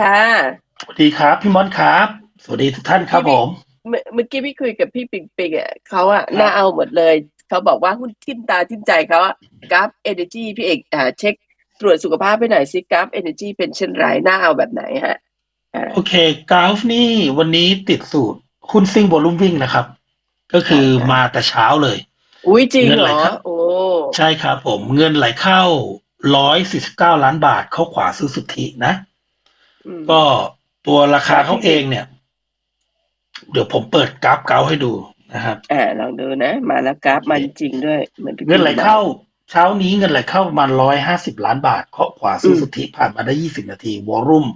ค่ะ สวัสดีครับ พี่มอนครับ สวัสดีทุกท่านครับผม เมื่อเมื่อกี้พี่คุยกับพี่ปิงปิงอะเขาอะครับน่าเอาหมดเลย เขาบอกว่าหุ้นทิ่มตาทิ่มใจเขาอะกราฟเอเนจีพี่เอกอ่าเช็คตรวจสุขภาพไปหน่อยสิกราฟเอเนจีเป็นเช่นไรน่าเอาแบบไหนฮะอ่าโอเคกราฟนี่วันนี้ติดสูตรหุ้นซิ่งวอลุ่มวิ่งนะครับ ก็คือครับมาแต่เช้าเลย อุ้ยจริงเงินเหไหรลอเข้า โอ้ใช่ครับผมเงินไหลเข้าร้อยสี่สิบเก้าล้านบาทเข้าขวาซื้อสุทธินะอืม ก็ตัวราคาเขาเองเนี่ย เดี๋ยวผมเปิดกราฟเกาให้ดูนะครับอ่าลองดูนะ มาแล้วกราฟมันจริงด้วยเหมือนพี่เงินไหลปิงบอกเข้า เช้านี้เงินไหลเข้าประมาณร้อยห้าสิบล้านบาทเคาะขวาซื้อสุทธิผ่านมาได้ยี่สิบนาที วอลุ่ม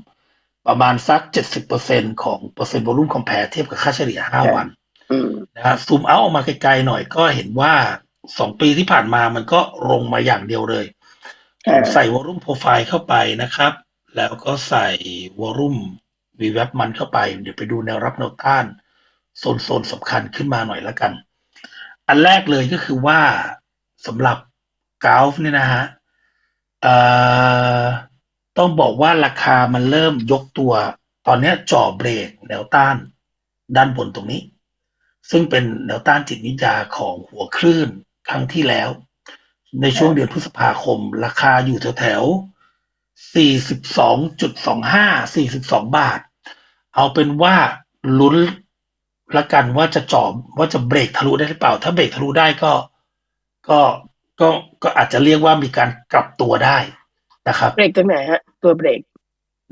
ประมาณสักเจ็ดสิบเปอร์เซ็นของเปอร์เซ็นต์วอลุ่มคอมเพลเทียบกับค่าเฉลี่ยห้าวันอืมนะฮะซูมเอาออกมาไกลๆหน่อยก็เห็นว่าสองปีที่ผ่านมามันก็ลงมาอย่างเดียวเลยผค่ะมใส่วอลุ่มโปรไฟล์เข้าไปนะครับ แล้วก็ใส่วอลุ่มวีแวบมันเข้าไป เดี๋ยวไปดูแนวรับแนวต้าน โซนโซนสำคัญขึ้นมาหน่อยแล้วกัน อันแรกเลยก็คือว่าสำหรับกาฟเนี่ยนะฮะต้องบอกว่าราคามันเริ่มยกตัว ตอนนี้จ่อเบรกแนวต้านด้านบนตรงนี้ ซึ่งเป็นแนวต้านจิตวิทยาของหัวคลื่นครั้งที่แล้ว ในช่วงเดือนพฤษภาคม ราคาอยู่แถว แถว42.25 42บาท เอาเป็นว่าลุ้นละกันว่าจะจอบว่าจะเบรกทะลุได้หรือเปล่า ถ้าเบรกทะลุได้ก็ก็ก็ก็อาจจะเรียกว่ามีการกลับตัวได้นะครับเบรกตรงไหนฮะ ตัวเบรก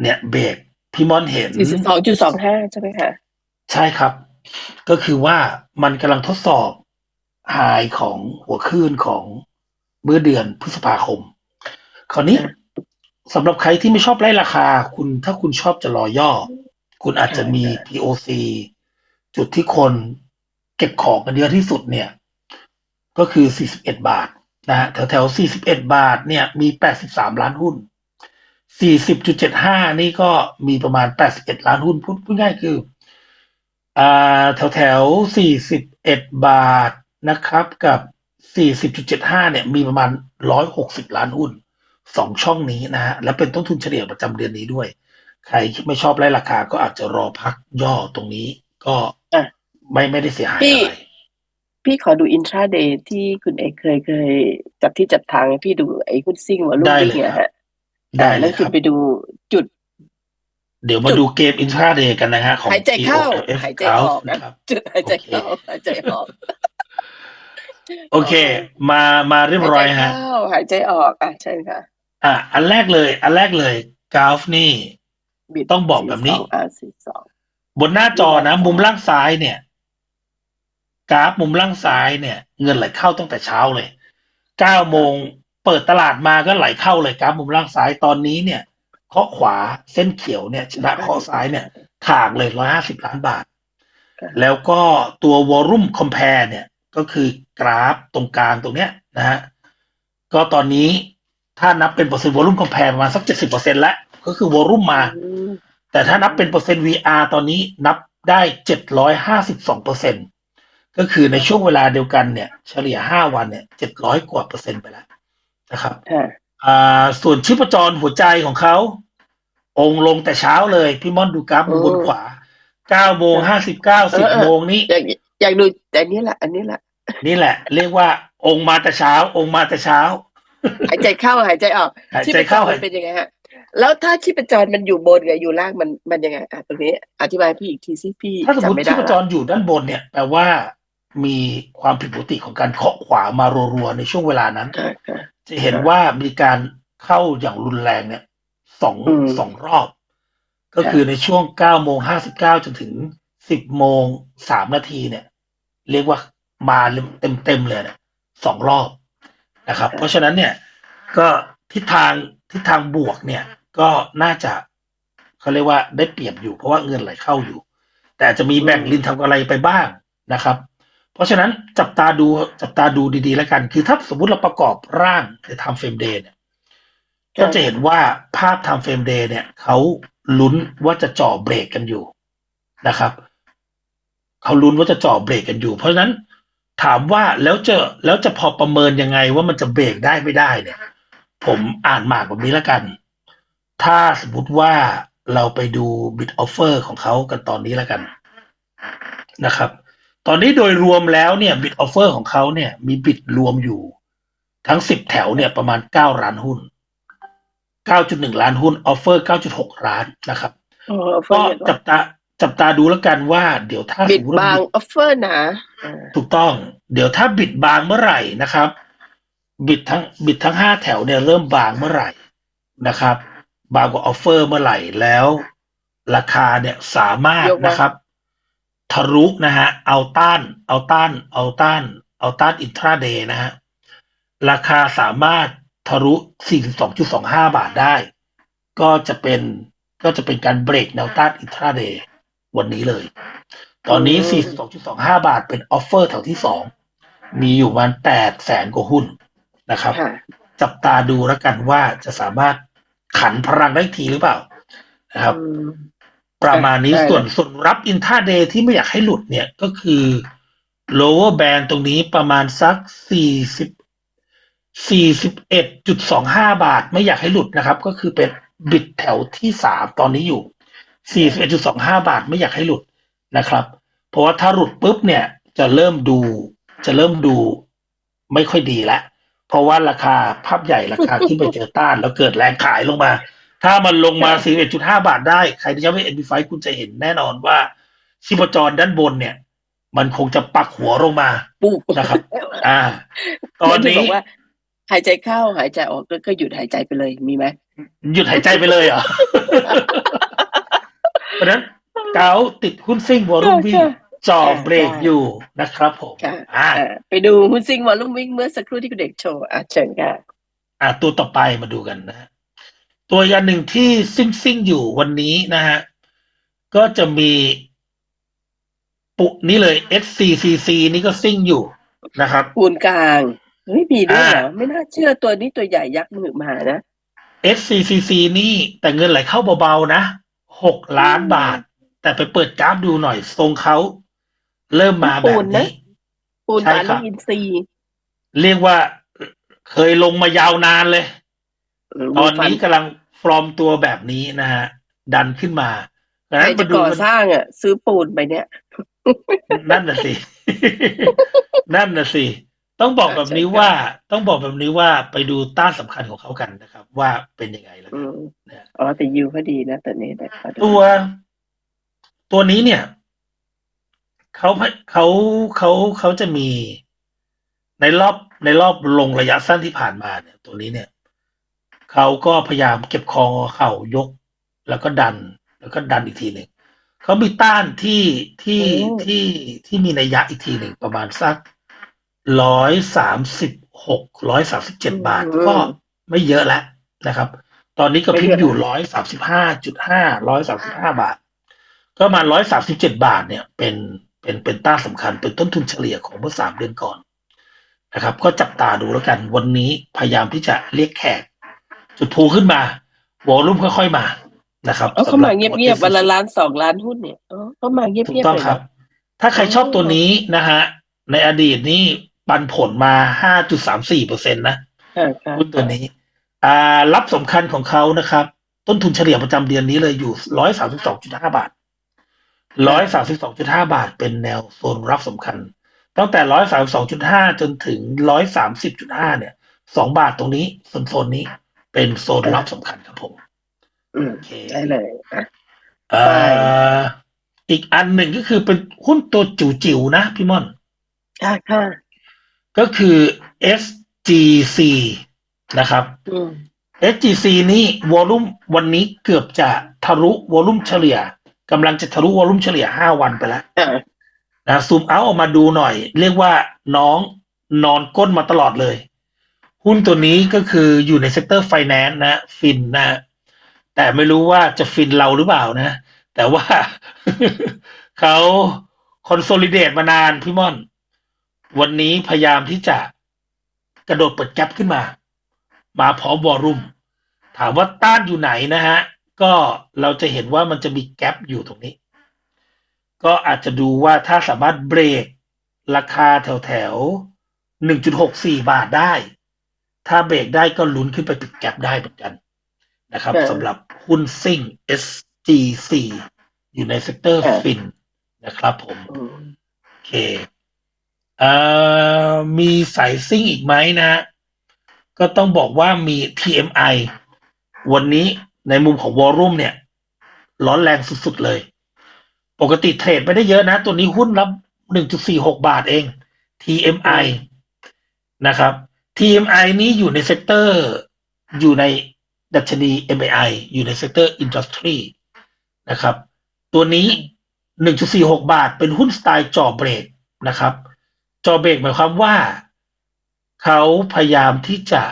เนี่ยเบรกพี่มอนเห็นสี่สิบสองจุดสองห้าใช่ไหมคะใช่ครับ ก็คือว่ามันกำลังทดสอบไฮของหัวคลื่นของเมื่อเดือนพฤษภาคม คราวนี้ สำหรับใครที่ไม่ชอบไล่ราคา คุณถ้าคุณชอบจะรอย่อ คุณอาจจะมี POC จุดที่คนเก็บของกันเยอะที่สุดเนี่ย ก็คือ 41 บาทนะฮะแถวแถวๆ41 บาทเนี่ยมี 83 ล้านหุ้น 40.75 นี่ก็มีประมาณ 81 ล้านหุ้นพูดพูดง่ายคืออ่าแถวแถวสี่สิบเอ็ดบาทนะครับกับสี่สิบจุดเจ็ดห้าเนี่ยมีประมาณร้อยหกสิบล้านหุ้น สองช่องนี้นะฮะและเป็นต้นทุนเฉลี่ยประจำเดือนนี้ด้วย ใครที่ไม่ชอบไล่ราคาก็อาจจะรอพักย่อตรงนี้ ก็อะไม่ไม่ได้เสียหายพี่อะไรพี่ขอดูอินทราเดย์ที่คุณเอกเคยเคย จับที่จับทางให้พี่ดูไอ้หุ้นซิ่งวอลุ่มได้วิ่เลยงเนี่ยครับฮะได้เลแล้วยคคุณรับไปดูจุด เดี๋ยวมาดูเกมอินทราเดย์กันนะฮะของหายใจเข้า TOF หายใจออกนะนะครับ จุดหายใจเข้าหายใจออกโอเค มามาเรียบร้อยหายใจฮะเข้าหายใจออกอะใช่ค่ะ อะอันแรกเลย อันแรกเลยกราฟนี่บิดต้องบอกแบบนี้42อะสี่สองบนหน้าจอนะ มุมล่างซ้ายเนี่ย กราฟมุมล่างซ้ายเนี่ย เงินไหลเข้าตั้งแต่เช้าเลยเก้าโมงเปิดตลาดมาก็ไหลเข้าเลยกราฟมุมล่างซ้ายตอนนี้เนี่ยเคาะขวาเส้นเขียวเนี่ยชนะเคาะซ้ายเนี่ยถากเลยร้อยห้าสิบล้านบาท แล้วก็ตัววอลุ่มคอมเพลเนี่ย ก็คือกราฟตรงกลางตรงเนี้ยนะฮะก็ตอนนี้ ถ้านับเป็นเปอร์เซ็นต์วอลุ่มคอมเพลประมาณสักเจ็ดสิบเปอร์เซ็นแล้วก็คือวอลุ่มมาอืมแต่ถ้านับเป็นเปอร์เซ็นต์ VR ตอนนี้นับได้เจ็ดร้อยห้าสิบสองเปอร์เซ็นก็คือในช่วงเวลาเดียวกันเนี่ย เฉลี่ยห้าวันเนี่ยเจ็ดร้อยกว่าเปอร์เซ็นต์ไปแล้วนะครับค่ะอ่าส่วนชีพจรหัวใจของเขา องค์ลงแต่เช้าเลย พี่ม่อนดูกราฟมุมบนขวาเก้าโมงห้าสิบเก้าสิบโมงนี้อยากอยากดูแต่อันนี้แหละ อันนี้แหละนี่แหละ เรียกว่าองค์มาแต่เช้า องค์มาแต่เช้า หายใจเข้าหายใจออกหายชีใจพจเข้ารมันเป็นยังไงฮะ แล้วถ้าชีพจรมันอยู่บนกับอยู่ล่างมันมันยังไงอะตรงนี้ อธิบายพี่อีกทีสิพี่ถ้าสมมจำติไม่ชีได้พจละรอยู่ด้านบนเนี่ยแปลว่ามีความผิดปกติของการเคาะขวามารัวๆในช่วงเวลานั้นอ่าค่ะจะเห็นว่ามีการเข้าอย่างรุนแรงเนี่ยสองอืมสองรอบ ก็คือในช่วงเก้าโมงห้าสิบเก้าจนถึงสิบโมงสามนาทีเนี่ย เรียกว่ามาเต็มเต็มๆเลยเนี่ยสองรอบ นะครับ เพราะฉะนั้นเนี่ยก็ทิศทางทิศทางบวกเนี่ยก็น่าจะเขาเรียกว่าได้เปรียบอยู่ เพราะว่าเงินไหลเข้าอยู่ แต่อาจจะมีแบ่งลินทำอะไรไปบ้างนะครับ เพราะฉะนั้นจับตาดูจับตาดูดีๆแล้วกัน คือถ้าสมมุติเราประกอบร่างใน time frame day เนี่ยก็จะเห็นว่าภาพ time frame day เนี่ยเขาลุ้นว่าจะจ่อเบรกกันอยู่นะครับเขาลุ้นว่าจะจ่อเบรกกันอยู่ เพราะฉะนั้น ถามว่าแล้วจะแล้วจะพอประเมินยังไงว่ามันจะเบรกได้ไม่ได้เนี่ย ผมอ่านหมากแบบนี้แล้วกัน ถ้าสมมติว่าเราไปดู bid offer ของเขากันตอนนี้แล้วกันนะครับ ตอนนี้โดยรวมแล้วเนี่ย bid offer ของเขาเนี่ย มี bid รวมอยู่ ทั้งสิบแถวเนี่ยประมาณเก้าล้านหุ้นเก้าจุดหนึ่งล้านหุ้น offer เก้าจุดหกล้านนะครับอ๋อออฟเฟอก็ร์จับตา จับตาดูแล้วกันว่า เดี๋ยวถ้าบิสดมมติว่าบางบิดออฟเฟอร์นะอ่าถูกต้อง เดี๋ยวถ้าบิดบางเมื่อไหร่นะครับ บิดทั้งบิดทั้งห้าแถวเนี่ยเริ่มบางเมื่อไหร่นะครับ บางกว่าออฟเฟอร์เมื่อไหร่แล้ว ราคาเนี่ยสามารถนะครับ ทะลุนะฮะเอาต้าน เอาต้าน เอาต้าน เอาต้านอินทราเดย์นะฮะราคาสามารถทะลุ 42.25 บาทได้ ก็จะเป็นก็จะเป็นการเบรกแนวต้านอินทราเดย์ วันนี้เลย ตอนนี้ 42.25 บาทเป็นออฟเฟอร์แถวที่สอง มีอยู่ประมาณ8แสนกว่าหุ้นนะครับค่ะจับตาดูแล้วกันว่าจะสามารถขันพลังได้ทีหรือเปล่านะครับอืมประมาณนี้ได้ส่วนส่วนรับอินท่าเดย์ที่ไม่อยากให้หลุดเนี่ยก็คือ lower band ตรงนี้ประมาณสักสี่สิบสี่สิบเอ็ดจุดสองห้าบาทไม่อยากให้หลุดนะครับ ก็คือเป็นบิดแถวที่สามตอนนี้อยู่ สี่สิบเอ็ดจุดสองห้าบาทไม่อยากให้หลุดนะครับ เพราะว่าถ้าหลุดปุ๊บเนี่ยจะเริ่มดูจะเริ่มดูไม่ค่อยดีแล้วเพราะว่าราคาภาพใหญ่ราคาขึ้นไปเจอต้าน แล้วเกิดแรงขายลงมา ถ้ามันลงมา 41.5 บาทได้ ใครที่ยังไม่เอ็นบีไฟคุณจะเห็นแน่นอนว่าชีพจรด้านบนเนี่ย มันคงจะปักหัวลงมาปุ๊บนะครับ อ่า ตอนที่นี้บอกว่า หายใจเข้าหายใจออกแล้วก็หยุดหายใจไปเลยมีไหมหยุดหายใจไปเลยเหรอ เพราะฉะนั้นเกาติดหุ้นซิ่งวอลุ่มวิ่งจอเบรกอยู่นะครับผมค่ะอ่าอ่าไปดูหุ้นซิงวอลลุ่มวิ่งเมื่อสักครู่ที่คุณเด็กโชว์อะเชิญค่ะอ่าตัวต่อไปมาดูกันนะฮะตัวอย่างหนึ่งที่ซิ่งซิ่งอยู่วันนี้นะฮะก็จะมีปุนี่เลย SCCC นี่ก็ซิ่งอยู่นะครับปูนกลางเฮ้ยมีด้วยเหรออ่าไม่น่าเชื่อตัวนี้ตัวใหญ่ยักษ์มือมานะ SCCC นี่แต่เงินไหลเข้าเบาๆนะ หกล้านบาท แต่ไปเปิดกราฟดูหน่อยทรงเขาเริ่มมาแบบนี้ปูนใช่ตาครัลูบกอินทรีย์เรียกว่าเคยลงมายาวนานเลยมตอนนี้ฟักำลังฟอร์มตัวแบบนี้นะฮะ ดันขึ้นมาดังใครนั้นจะมาดูก่อกันสร้างอะ ซื้อปูนไปเนี่ย นั่นน่ะสิ นั่นน่ะสิ ต้องบอกแบบนี้ใช่ครับว่าต้องบอกแบบนี้ว่าไปดูต้านสำคัญของเขากันนะครับ ว่าเป็นยังไงแล้วอืกันมเนี่ยอ๋อแต่ยูเขาดีนะตัวนี้นะขอดูตัวตัวนี้เนี่ยเขาเขาเขาเขาจะมีในรอบในรอบลงระยะสั้นที่ผ่านมาเนี่ย ตัวนี้เนี่ยเขาก็พยายามเก็บคอเข่ายก แล้วก็ดัน แล้วก็ดันอีกทีหนึ่งเขามีต้านที่ที่ที่ที่มีนัยยะอีกทีหนึ่งประมาณสัก ร้อยสามสิบหกร้อยสามสิบเจ็ดบาท ก็ไม่เยอะแล้วนะครับ ตอนนี้ก็พิมพ์อยู่ร้อยสามสิบห้าจุดห้าร้อยสามสิบห้าบาท ก็มาร้อยสามสิบเจ็ดบาทเนี่ย เป็นเป็นเป็นต้านสำคัญเป็นต้นทุนเฉลี่ยของเมื่อสามเดือนก่อนนะครับ ก็จับตาดูแล้วกันวันนี้พยายามที่จะเรียกแขก จุดพูขึ้นมาวอลลุ่มค่อยๆมานะครับเออเขามาเงียบๆวันละสำหรับล้านสองล้านหุ้นเนี่ยเออเขามาเงียบๆถูกต้องเลยครับนะถ้าใครชอบตัวนี้นะฮะในอดีตนี่ ปันผลมาห้าจุดสามสี่เปอร์เซ็นตนะค่ะค่ะหุ้นตัวนี้ อ่า รับสำคัญของเขานะครับ ต้นทุนเฉลี่ยประจำเดือนนี้เลยอยู่ร้อยสามสิบสองจุดห้าบาทร้อยสามสิบสองจุดห้าบาทเป็นแนวโซนรับสำคัญ ตั้งแต่ร้อยสามสองจุดห้าจนถึงร้อยสามสิบจุดห้าเนี่ยสองบาทตรงนี้โซนโซนนี้เป็นโซนรับสำคัญครับผมอืมโอเคได้เลยอะเอ่ออีกอันหนึ่งก็คือเป็นหุ้นตัวจิ๋วๆนะพี่ม่อน ค่ะค่ะ ก็คือ SGC นะครับอืม SGC นี่วอลุ่มวันนี้เกือบจะทะลุวอลุ่มเฉลี่ยกำลังจะทะลุวอลุ่มเฉลี่ย5วันไปแล้วอ่านะซูมเอาออกมาดูหน่อย เรียกว่าน้องนอนก้นมาตลอดเลย หุ้นตัวนี้ก็คืออยู่ในเซกเตอร์ไฟแนนซ์นะ ฟินนะ แต่ไม่รู้ว่าจะฟินเราหรือเปล่านะ แต่ว่าเขาคอนโซลิเดตมานานพี่ม่อน วันนี้พยายามที่จะกระโดดเปิดแก๊ปขึ้นมา มาพร้อมวอลลุ่ม ถามว่าต้านอยู่ไหนนะฮะ ก็เราจะเห็นว่ามันจะมีแก๊ปอยู่ตรงนี้ ก็อาจจะดูว่าถ้าสามารถเบรกราคาแถวแถวหนึ่งจุดหกสี่บาทได้ ถ้าเบรกได้ก็ลุ้นขึ้นไปปิดแก๊ปได้เหมือนกันนะครับค่ะสำหรับหุ้นซิ่ง SG G4 อยู่ในเซกเตอร์ค่ะฟินนะครับผมอืมโอเคเอ่อ มีสายซิ่งอีกไหมนะ ก็ต้องบอกว่ามี TMI วันนี้ในมุมของวอลลุ่มเนี่ย ร้อนแรงสุดๆเลย ปกติเทรดไม่ได้เยอะนะ ตัวนี้หุ้นรับ 1.46 บาทเอง TMI นะครับ TMI นี้อยู่ในเซกเตอร์ อยู่ในดัชนี MAI อยู่ในเซกเตอร์อินดัสทรีนะครับ ตัวนี้ 1.46 บาท เป็นหุ้นสไตล์จอเบรกนะครับ จอเบรกหมายความว่า เขาพยายามที่จะ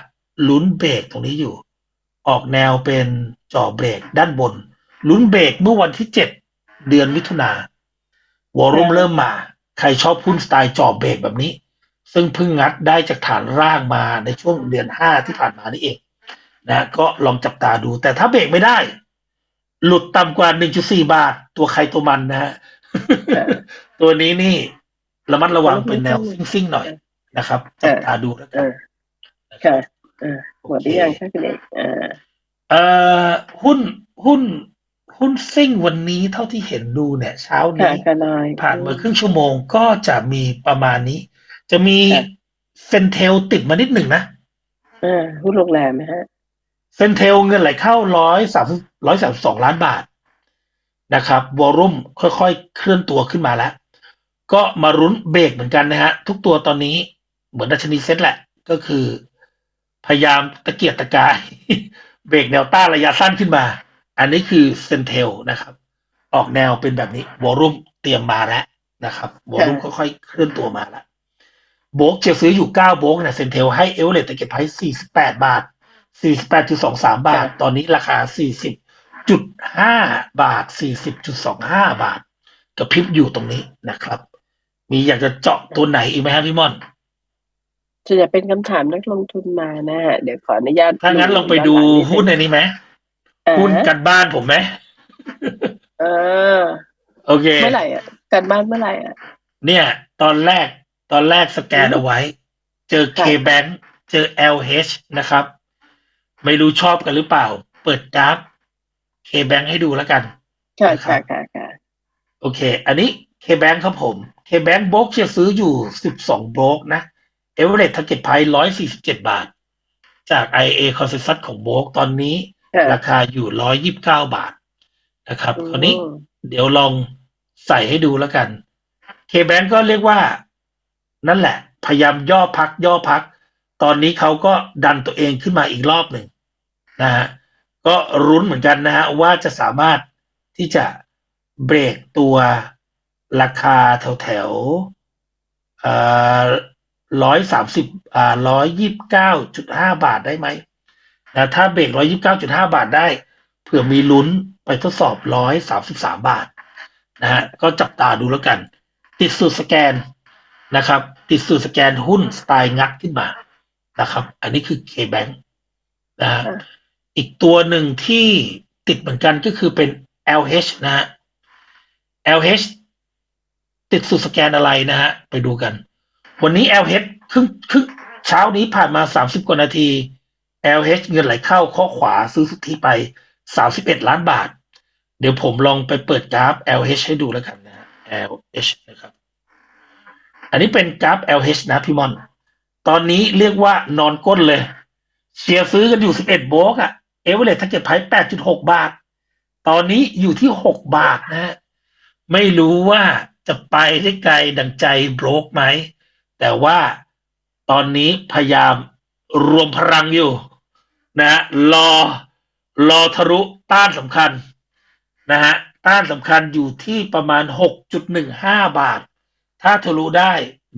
ลุ้นเบรกตรงนี้อยู่ ออกแนวเป็นจอเบรกด้านบน ลุ้นเบรกเมื่อวันที่เจ็ดเดือนมิถุนาวอลุ่มเริ่มมา ใครชอบหุ้นสไตล์จอเบรกแบบนี้ ซึ่งเพิ่งงัดได้จากฐานร่างมาในช่วงเดือนห้าที่ผ่านมานี่เองนะก็ลองจับตาดู แต่ถ้าเบรกไม่ได้ หลุดต่ำกว่า 1.4 บาท ตัวใครตัวมันนะฮะ ตัวนี้นี่ ระมัดระวังเป็นแนวซิ่งๆหน่อยนะครับจับตาดูแล้วเอกันอค่ะเออหมดหรือยังคะคุณเอกอ่าเอ่อหุ้นหุ้นหุ้นซิ่งวันนี้เท่าที่เห็นดูเนี่ย เช้าค่ะนี้ก็น้อยผ่านมาครึ่งชั่วโมงก็จะมีประมาณนี้ จะมีค่ะเซนเทลติดมานิดหนึ่งนะอ่าหุ้นโรงแรมไหมฮะเซนเทลเงินไหลเข้าร้อยสามร้อยสามสองล้านบาทนะครับวอลุ่มค่อยๆ เคลื่อนตัวขึ้นมาแล้ว ก็มารุ้นเบรกเหมือนกันนะฮะ ทุกตัวตอนนี้เหมือนดัชนีเซ็ตแหละ ก็คือ พยายามตะเกียกตะกาย เบรกแนวต้านระยะสั้นขึ้นมา อันนี้คือเซนเทลนะครับ ออกแนวเป็นแบบนี้วอลุ่มเตรียมมาแล้วนะครับวอลุ่มค่อยๆเคลื่อนตัวมาแล้วโบกเชียร์ซื้ออยู่เก้าโบกนี่ยเซนเทลให้เอเวอเรตตะเกียบไพสี่สิบแปดบาทสี่สิบแปดจุดสองสามบาท ตอนนี้ราคาสี่สิบจุดห้าบาทสี่สิบจุดสองห้าบาทกระพริบอยู่ตรงนี้นะครับ มีอยากจะเจาะตัวไหนอีกไหมครับพี่ม่อนจะจะเป็นคำถามนักลงทุนมานะฮะเดี๋ยวขออนุญาตถ้างั้นลองไปดูหุ้นในนี้ไหมอ่าหุ้นกันบ้านผมไหมเออ โอเคเมื่อไหร่อะการบ้านเมื่อไหร่อะ เนี่ย ตอนแรกตอนแรกสแกนเอาไว้ เจอค่ะ K-Bank เจอ LH นะครับ ไม่รู้ชอบกันหรือเปล่า เปิดกราฟ K-Bank ให้ดูแล้วกันค่ะนะครัค่ะบค่ะค่ะโอเค อันนี้ K-Bank ครับผม K-Bank โบรกจะซื้ออยู่12โบรกนะเอเวอเรสต์ Target Price 147บาท จาก IA Consensus ของโบรกตอนนี้ค่ะราคาอยู่129บาทนะครับคราวนี้อืมเดี๋ยวลองใส่ให้ดูแล้วกัน K-Bank ก็เรียกว่า นั่นแหละ พยายามย่อพัก ย่อพัก ตอนนี้เขาก็ดันตัวเองขึ้นมาอีกรอบหนึ่งนะฮะก็รุ้นเหมือนกันนะฮะว่าจะสามารถที่จะเบรกตัว ราคาแถวแถวร้อยสามสิบอ่าร้อยยี่บเก้าจุดห้าบาทได้ไหมนะถ้าเบรกร้อยยิบเก้าจุดห้าบาทได้ เผื่อมีลุ้นไปทดสอบร้อยสามสิบสามบาทนะฮะก็จับตาดูแล้วกัน ติดสูตรสแกนนะครับ ติดสูตรสแกนหุ้นสไตล์งัดขึ้นมานะครับ อันนี้คือ K-Bank นะฮะค่ะอีกตัวหนึ่งที่ติดเหมือนกันก็คือเป็น LH นะฮะ LH ติดสูตรสแกนอะไรนะฮะ ไปดูกัน วันนี้ LH ครึ่งครึ่งเช้านี้ผ่านมา 30 กว่านาที LH เงินไหลเข้าข้อขวาซื้อสุทธิไป 31 ล้านบาท เดี๋ยวผมลองไปเปิดกราฟ LH ให้ดูแล้วกันนะฮะ LH นะครับ อันนี้เป็นกราฟ LH นะพี่มอน ตอนนี้เรียกว่านอนก้นเลย เชียร์ซื้อกันอยู่ 11 โบรกอะเอเวอเรสต์ทักเก็ตไพ8.6 บาท ตอนนี้อยู่ที่ 6 บาทนะฮะไม่รู้ว่า จะไปได้ไกลดังใจโบรกไหม แต่ว่าตอนนี้พยายามรวมพลังอยู่นะฮะรอรอทะลุต้านสำคัญนะฮะต้านสำคัญอยู่ที่ประมาณ 6.15 บาท ถ้าทะลุได้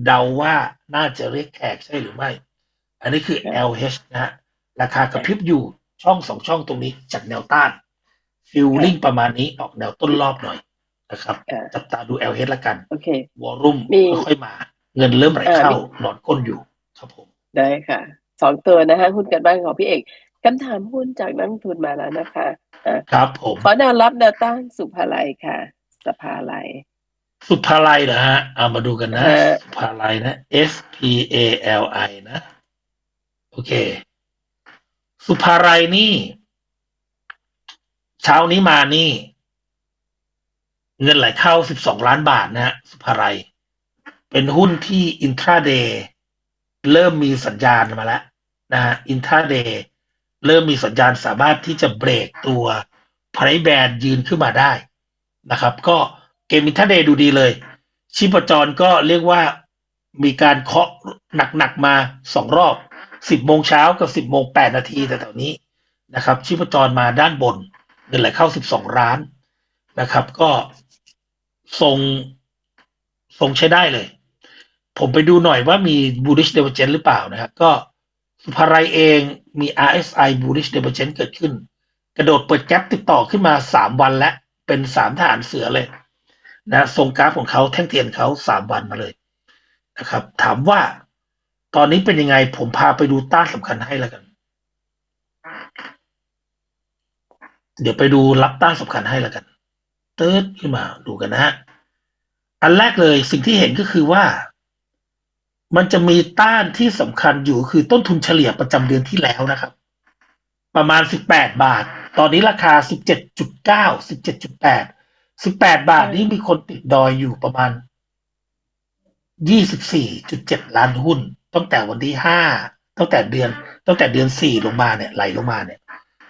เดาว่าน่าจะเรียกแขกใช่หรือไม่ อันนี้คือ LH นะฮะราคากระพริบอยู่ช่องสองช่องตรงนี้จากแนวต้านฟิลลิ่งประมาณนี้ออกแนวต้นรอบหน่อย นะครับค่ะจับตาดู LH ละกัน โอเควอลุ่มมีค่อยๆมา เงินเริ่มไหลเข้าเออมีหนอนก้นอยู่ครับผมได้ค่ะสองตัวนะฮะหุ้นการบ้านของพี่เอกคำถามหุ้นจากนักลงทุนมาแล้วนะคะอะครับผมขอแนวรับแนวต้านสุภาลัยค่ะสภาลัยสุภาลัยเหรอฮะเอามาดูกันนะเออสุภาลัยนะ S P A L I นะ โอเค สุภาลัยนี่ เช้านี้มานี่ เงินไหลเข้า 12 ล้านบาทนะฮะสุภาลัย เป็นหุ้นที่อินทราเดย์เริ่มมีสัญญาณมาแล้วนะฮะอินทราเดย์เริ่มมีสัญญาณสามารถที่จะเบรกตัวไพรแบนยืนขึ้นมาได้นะครับ ก็เกมอินทราเดย์ดูดีเลยชีพจรก็เรียกว่ามีการเคาะหนักๆมาสองรอบ10โมงเช้ากับ10โมง8นาทีแต่แถวนี้นะครับชีพจรมาด้านบนเงินไหลเข้า12ล้านนะครับ ก็ ทรงทรงใช้ได้เลย ผมไปดูหน่อยว่ามี bullish divergence หรือเปล่านะครับ ก็สุภาลัยเองมี RSI bullish divergence เกิดขึ้น กระโดดเปิดแก๊ปติดต่อขึ้นมา3วันแล้วเป็นสามฐานเสือเลย นะทรงกราฟของเขาแท่งเทียนเขาสามวันมาเลยนะครับ ถามว่าตอนนี้เป็นยังไง ผมพาไปดูต้านสำคัญให้แล้วกัน เดี๋ยวไปดูรับต้านสำคัญให้แล้วกัน เติร์ดขึ้นมาดูกันนะฮะอันแรกเลยสิ่งที่เห็นก็คือว่า มันจะมีต้านที่สำคัญอยู่คือต้นทุนเฉลี่ยประจำเดือนที่แล้วนะครับ ประมาณ 18 บาท ตอนนี้ราคา 17.9 17.8 18 บาทนี่มีคนติดดอยอยู่ประมาณ 24.7 ล้านหุ้น ตั้งแต่วันที่ 5 ตั้งแต่เดือน ตั้งแต่เดือน 4 ลงมาเนี่ยไหลลงมาเนี่ย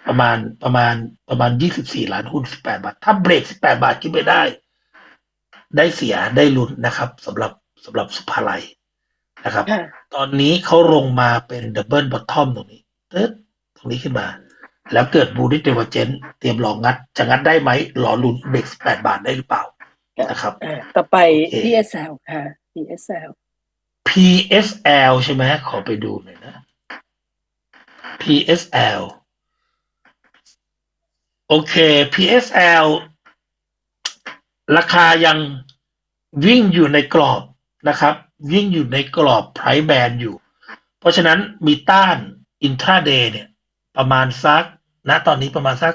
ประมาณประมาณประมาณ24ล้านหุ้น18บาท ถ้าเบรก18บาทขึ้นไปได้ ได้เสียได้ลุ้นนะครับสำหรับสำหรับสุภาลัยนะครับค่ะตอนนี้เขาลงมาเป็นดับเบิลบอททอมตรงนี้ตึ๊ดตรงนี้ขึ้นมา แล้วเกิดบูดิเดเวอร์เจนเตรียมรองงัด จะงัดได้ไหมรอลุ้นเบรก18บาทได้หรือเปล่านะครับอ่าต่อไปโอเค PSL ค่ะ PSL PSL ใช่ไหมขอไปดูหน่อยนะ PSL โอเค PSL ราคายังวิ่งอยู่ในกรอบนะครับ วิ่งอยู่ในกรอบ price band อยู่ เพราะฉะนั้นมีต้าน intraday เนี่ย ประมาณสักณตอนนี้ประมาณสัก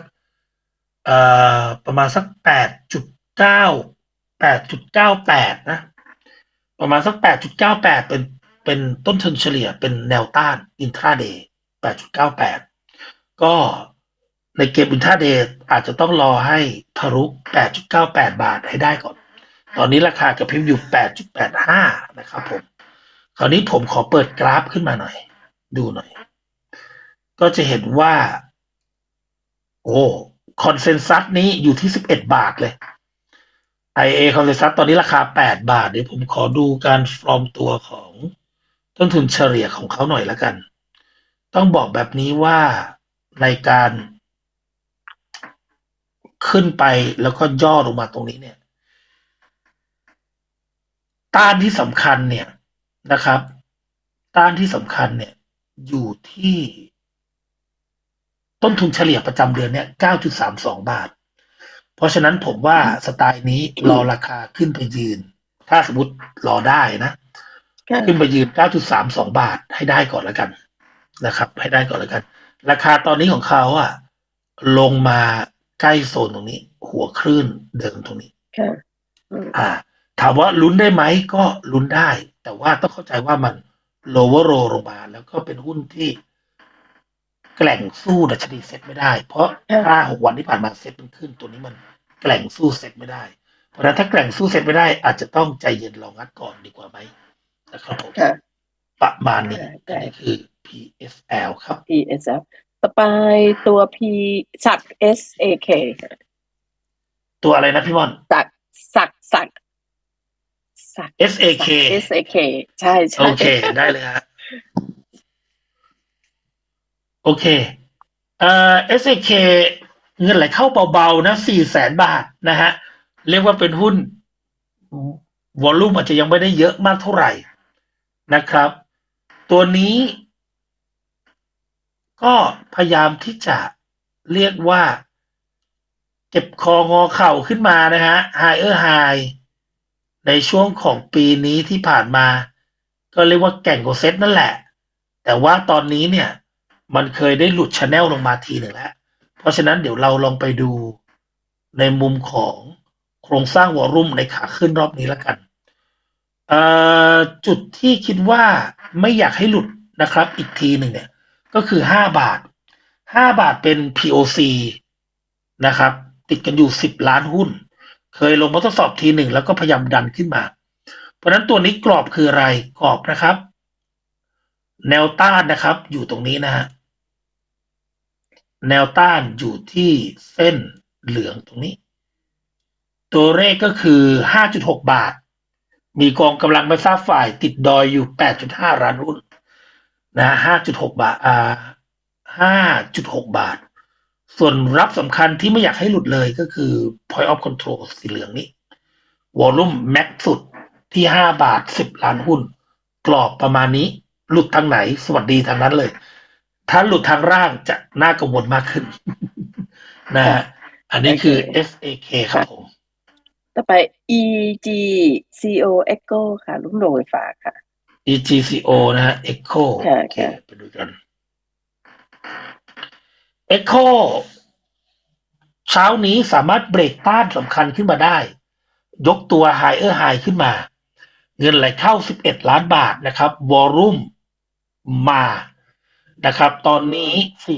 เอ่อประมาณสักแปดจุดเก้าแปดจุดเก้าแปดนะ ประมาณสักแปดจุดเก้าแปดเป็นเป็นต้นทุนเฉลี่ยเป็นแนวต้าน intraday แปดจุดเก้าแปดก็ ในเกม intraday อาจจะต้องรอให้ทะลุแปดจุดเก้าแปดบาทให้ได้ก่อน ตอนนี้ราคากระพริบอยู่แปดจุดแปดห้านะครับผม คราวนี้ผมขอเปิดกราฟขึ้นมาหน่อย ดูหน่อย ก็จะเห็นว่า โอ้คอนเซนซัสนี้อยู่ที่สิบาทเลย IA คอนเซนซัสตอนนี้ราคาแปดบาท เดี๋ยวผมขอดูการฟอร์มตัวของต้นทุนเฉลี่ยของเขาหน่อยละกัน ต้องบอกแบบนี้ว่าในการ ขึ้นไปแล้วก็ย่อลงมาตรงนี้เนี่ยต้านที่สำคัญเนี่ยนะครับ ต้านที่สำคัญเนี่ยอยู่ที่ต้นทุนเฉลี่ยประจำเดือนเนี่ย9.32 บาท เพราะฉะนั้นผมว่าสไตล์นี้รอราคาขึ้นไปยืน ถ้าสมมติรอได้นะค่ะขึ้นไปยืน 9.32 บาทให้ได้ก่อนแล้วกันนะครับ ให้ได้ก่อนแล้วกัน ราคาตอนนี้ของเขาอะลงมา ใกล้โซนตรงนี้ หัวคลื่นเดิมตรงนี้ค่ะอืมอ่า ถามว่าลุ้นได้ไหมก็ลุ้นได้ แต่ว่าต้องเข้าใจว่ามัน lower roll ลงมาแล้วก็เป็นหุ้นที่แกล่งสู้ดัชนีเซ็ตไม่ได้ เพราะห้าหกวันที่ผ่านมาเซ็ตมันขึ้น ตัวนี้มันแกล่งสู้เซ็ตไม่ได้ เพราะฉะนั้นถ้าแกล่งสู้เซ็ตไม่ได้ อาจจะต้องใจเย็นรองัดก่อนดีกว่าไหมนะครับผมค่ะประมาณนี้ได้อันนี้คือ PSL ครับ PSL ต่อไปตัว P สัก SAK ค่ะตัวอะไรนะพี่มอนสักสักสักสัก SAK SAK ใช่ใช่โอเค ได้เลยฮะโอเคเอ่อ SAK เงินไหลเข้าเบาๆนะสี่แสนบาทนะฮะ เรียกว่าเป็นหุ้นวอลลุ่มอาจจะยังไม่ได้เยอะมากเท่าไหร่นะครับ ตัวนี้ ก็พยายามที่จะเรียกว่า เก็บคองอเข่าขึ้นมานะฮะ higher high ในช่วงของปีนี้ที่ผ่านมา ก็เรียกว่าแก่งกว่าเซตนั่นแหละ แต่ว่าตอนนี้เนี่ย มันเคยได้หลุดชแนลลงมาทีหนึ่งแล้ว เพราะฉะนั้นเดี๋ยวเราลองไปดูในมุมของโครงสร้างวอลลุ่มในขาขึ้นรอบนี้แล้วกันจุดที่คิดว่าไม่อยากให้หลุดนะครับ อีกทีหนึ่งเนี่ย ก็คือห้าบาทห้าบาทเป็น POC นะครับ ติดกันอยู่สิบล้านหุ้น เคยลงมาทดสอบทีหนึ่งแล้วก็พยายามดันขึ้นมา เพราะฉะนั้นตัวนี้กรอบคืออะไรกรอบนะครับ แนวต้านนะครับ อยู่ตรงนี้นะฮะแนวต้านอยู่ที่เส้นเหลืองตรงนี้ ตัวเลขก็คือ 5.6 บาท มีกองกำลังไม่ทราบฝ่ายติดดอยอยู่ 8.5ล้านหุ้น นะ5.6บาทอ่า5.6บาท ส่วนรับสำคัญที่ไม่อยากให้หลุดเลยก็คือ point of control สีเหลืองนี้วอลุ่มแม็กสุดที่5บาท10ล้านหุ้น กรอบประมาณนี้ หลุดทางไหน สวัสดีทางนั้นเลย ถ้าหลุดทางร่างจะน่ากังวลมากขึ้น นะฮะอันนี้คือ SAK ครับผม ต่อไป EGCO Echo ค่ะรุ่มโรงไฟฟ้าค่ะ EGCO นะฮะ Echo ค่ะโอเคค่ะไปดูกัน Echo เช้านี้สามารถเบรกต้านสำคัญขึ้นมาได้ ยกตัว Higher High ขึ้นมา เงินไหลเข้า 11 ล้านบาทนะครับ วอลุ่มมานะครับ ตอนนี้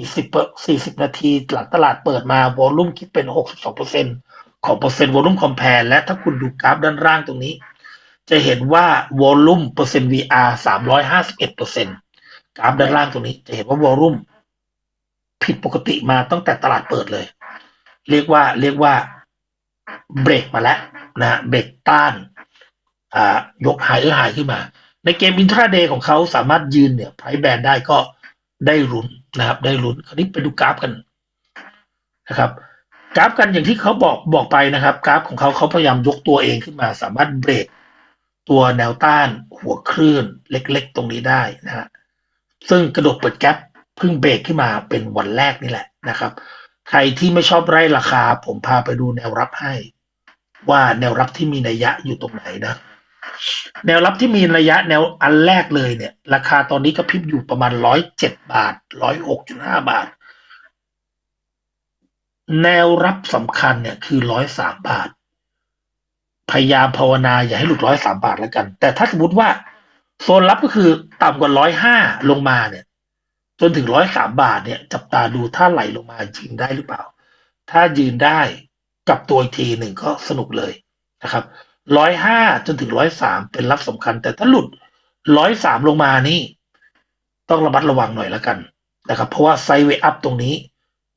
40 40 นาทีหลังตลาดเปิดมาวอลุ่มคิดเป็น 62%ของเปอร์เซ็นต์วอลุ่มคอมเพลและถ้าคุณดูกราฟด้านล่างตรงนี้ จะเห็นว่าวอลลุ่มเปอร์เซ็นต์ VR 351%กราฟด้านล่างตรงนี้ จะเห็นว่าวอลลุ่มผิดปกติมาตั้งแต่ตลาดเปิดเลย เรียกว่าเรียกว่าเบรกมาแล้วนะเบรกต้านอ่ายกไฮเออร์ไฮขึ้นมา ในเกมอินทราเดย์ของเขาสามารถยืนเนี่ยไพรแบนได้ก็ได้ลุ้นนะครับ ได้ลุ้นคราวนี้ไปดูกราฟกันนะครับกราฟกันอย่างที่เขาบอกบอกไปนะครับ กราฟของเขาเขาพยายามยกตัวเองขึ้นมา สามารถเบรก ตัวแนวต้านหัวคลื่นเล็กๆ ตรงนี้ได้นะฮะซึ่งกระโดดเปิดแก๊ปเพิ่งเบรกขึ้นมาเป็นวันแรกนี่แหละนะครับ ใครที่ไม่ชอบไล่ราคา ผมพาไปดูแนวรับให้ ว่าแนวรับที่มีนัยยะอยู่ตรงไหนนะ แนวรับที่มีระยะแนวอันแรกเลยเนี่ย ราคาตอนนี้ก็พริบอยู่ประมาณร้อยเจ็ดบาทร้อยหกจุดห้าบาท แนวรับสำคัญเนี่ยคือร้อยสามบาท พยายามภาวนาอย่าให้หลุดร้อยสามบาทแล้วกัน แต่ถ้าสมมติว่าโซนรับก็คือต่ำกว่าร้อยห้าลงมาเนี่ย จนถึงร้อยสามบาทเนี่ย จับตาดูถ้าไหลลงมายืนได้หรือเปล่า ถ้ายืนได้กับตัวอีกทีหนึ่งก็สนุกเลยนะครับร้อยห้าจนถึงร้อยสามเป็นรับสำคัญ แต่ถ้าหลุดร้อยสามลงมานี่ ต้องระมัดระวังหน่อยแล้วกันนะครับ เพราะว่าไซเวอัพตรงนี้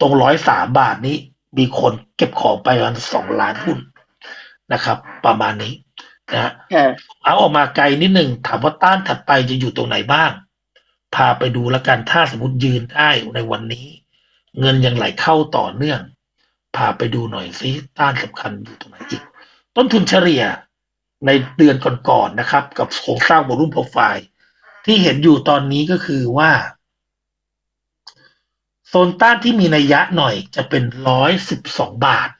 ตรงร้อยสามบาทนี้มีคนเก็บของไปประมาณสองล้านหุ้น นะครับ ประมาณนี้นะฮะค่ะเอาออกมาไกลนิดหนึ่งถามว่าต้านถัดไปจะอยู่ตรงไหนบ้าง พาไปดูแล้วกันถ้าสมมติยืนได้ในวันนี้ เงินยังไหลเข้าต่อเนื่อง พาไปดูหน่อยซิต้านสำคัญอยู่ตรงไหนอีก ต้นทุนเฉลี่ยในเดือนก่อนๆนะครับ กับโครงสร้างวอลุ่มโปรไฟล์ที่เห็นอยู่ตอนนี้ก็คือว่าโซนต้านที่มีนัยยะหน่อยจะเป็นร้อยสิบสองบาทนะครับ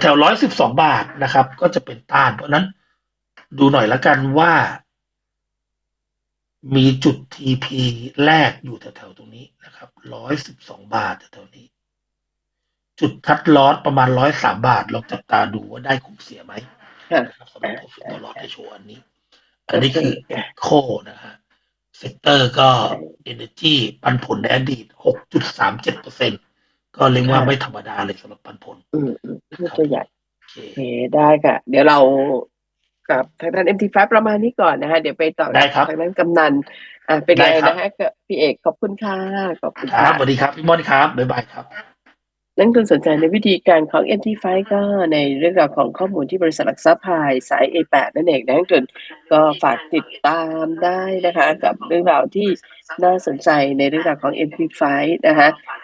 แถวๆร้อยสิบสองบาทนะครับ ก็จะเป็นต้าน เพราะนั้นดูหน่อยละกันว่า มีจุด TP แรกอยู่แถวๆตรงนี้นะครับร้อยสิบสองบาทแถวๆนี้ จุดคัดลอสประมาณร้อยสามบาทลองจับตาดูว่าได้คุ้มเสียไหมนะครับสำหรับตัวฟิตลอสในโชว์อันนี้ อันนี้คือเอโคนะฮะเซกเตอร์ก็ Energy ปันผลในอดีต6.37เปอร์เซ็น ก็เรียกว่าไม่ธรรมดาเลยสำหรับปันผลอืมอืมพูดตัวใหญ่โอเคโอเคได้ค่ะ เดี๋ยวเรากับทางด้าน MT5 ประมาณนี้ก่อนนะคะเดี๋ยวไปต่อได้ครับทางด้านกำนันอ่าเป็นได้ไงครับนะคะก็พี่เอกขอบคุณค่ะขอบคุณครัค่ะบสวัสดีครับพี่มอนครับบ๊ายบายครับนักลงทุนสนใจในวิธีการของ MT5 ก็ในเรื่องราวของข้อมูลที่บริษัทหลักทรัพย์พายสาย A8 นั่นเองนะนักลงทุนก็ฝากติดตามได้นะคะ กับเรื่องราวที่น่าสนใจในเรื่องราวของ MT5 นะคะ